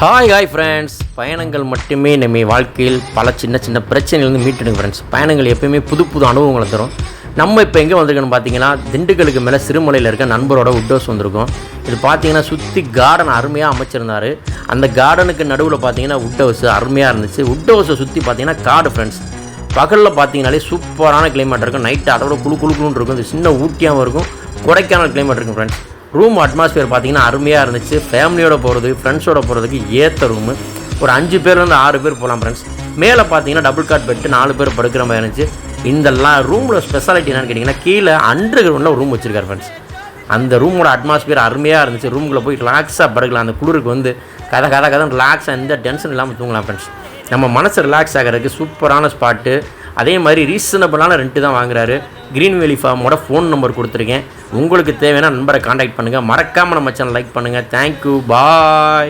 Hi hi friends பயணங்கள் மட்டுமே நம்ம வாழ்க்கையில் பல சின்ன சின்ன பிரச்சனைலேருந்து மீட்டெடுங்க ஃப்ரெண்ட்ஸ் பயணங்கள் எப்பயுமே புது புது அனுபவங்களை தரும். நம்ம இப்போ எங்கே வந்திருக்கோன்னு பார்த்தீங்கன்னா திண்டுக்கலுக்கு மேலே சிறுமலையில் இருக்க நண்பரோட உட் ஹவுஸ் வந்திருக்கோம். இது பார்த்தீங்கன்னா சுற்றி கார்டன் அருமையாக அமைச்சிருந்தாரு. அந்த கார்டனுக்கு நடுவில் பார்த்தீங்கன்னா உட் ஹவுஸ் அருமையாக இருந்துச்சு. உட் ஹவுஸை சுற்றி பார்த்தீங்கன்னா காடு ஃப்ரெண்ட்ஸ் பகலில் பார்த்தீங்கனாலே சூப்பரான கிளைமேட் இருக்கும். நைட்டு அதோட குளு குளு குளுன்னு இருக்கும். இது சின்ன ஊட்டியாகவும் இருக்கும். கொடைக்கானல் கிளைமேட் இருக்கும் ஃப்ரெண்ட்ஸ் ரூம் அட்மாஸ்பியர் பார்த்தீங்கன்னா அருமையாக இருந்துச்சு. ஃபேமிலியோட போகிறது ஃப்ரெண்ட்ஸோட போகிறதுக்கு ஏற்ற ரூமு ஒரு அஞ்சு பேர்லேருந்து ஆறு பேர் போகலாம் ஃப்ரெண்ட்ஸ் மேலே பார்த்தீங்கன்னா டபுள் காட் பெட்டு நாலு பேர் படுக்கிற மாதிரி இருந்துச்சு. இந்த ரூமில் ஸ்பெஷாலிட்டி என்னன்னு கேட்டிங்கன்னா கீழே அண்டர் கிரவுண்டில் ஒரு ரூம் வச்சுருக்காரு ஃப்ரெண்ட்ஸ் அந்த ரூமோட அட்மாஸ்பியர் அருமையாக இருந்துச்சு. ரூமுக்குள்ளே போய் ரிலாக்ஸாக படுக்கலாம். அந்த குளிருக்கு வந்து கதை கதை கதை ரிலாக்ஸாக எந்த டென்ஷன் இல்லாமல் தூங்கலாம் ஃப்ரெண்ட்ஸ் நம்ம மனசு ரிலாக்ஸ் ஆகிறதுக்கு சூப்பரான ஸ்பாட்டு அதே மாதிரி ரீசனபிளான ரெண்ட்டு தான் வாங்குறாரு. க்ரீன் வேலி ஃபார்மோட ஃபோன் நம்பர் கொடுத்துருக்கேன். உங்களுக்கு தேவையான நம்பரை காண்டாக்ட் பண்ணுங்கள் மறக்காமல் நம்ம சேனல் லைக் பண்ணுங்கள் தேங்க்யூ பாய்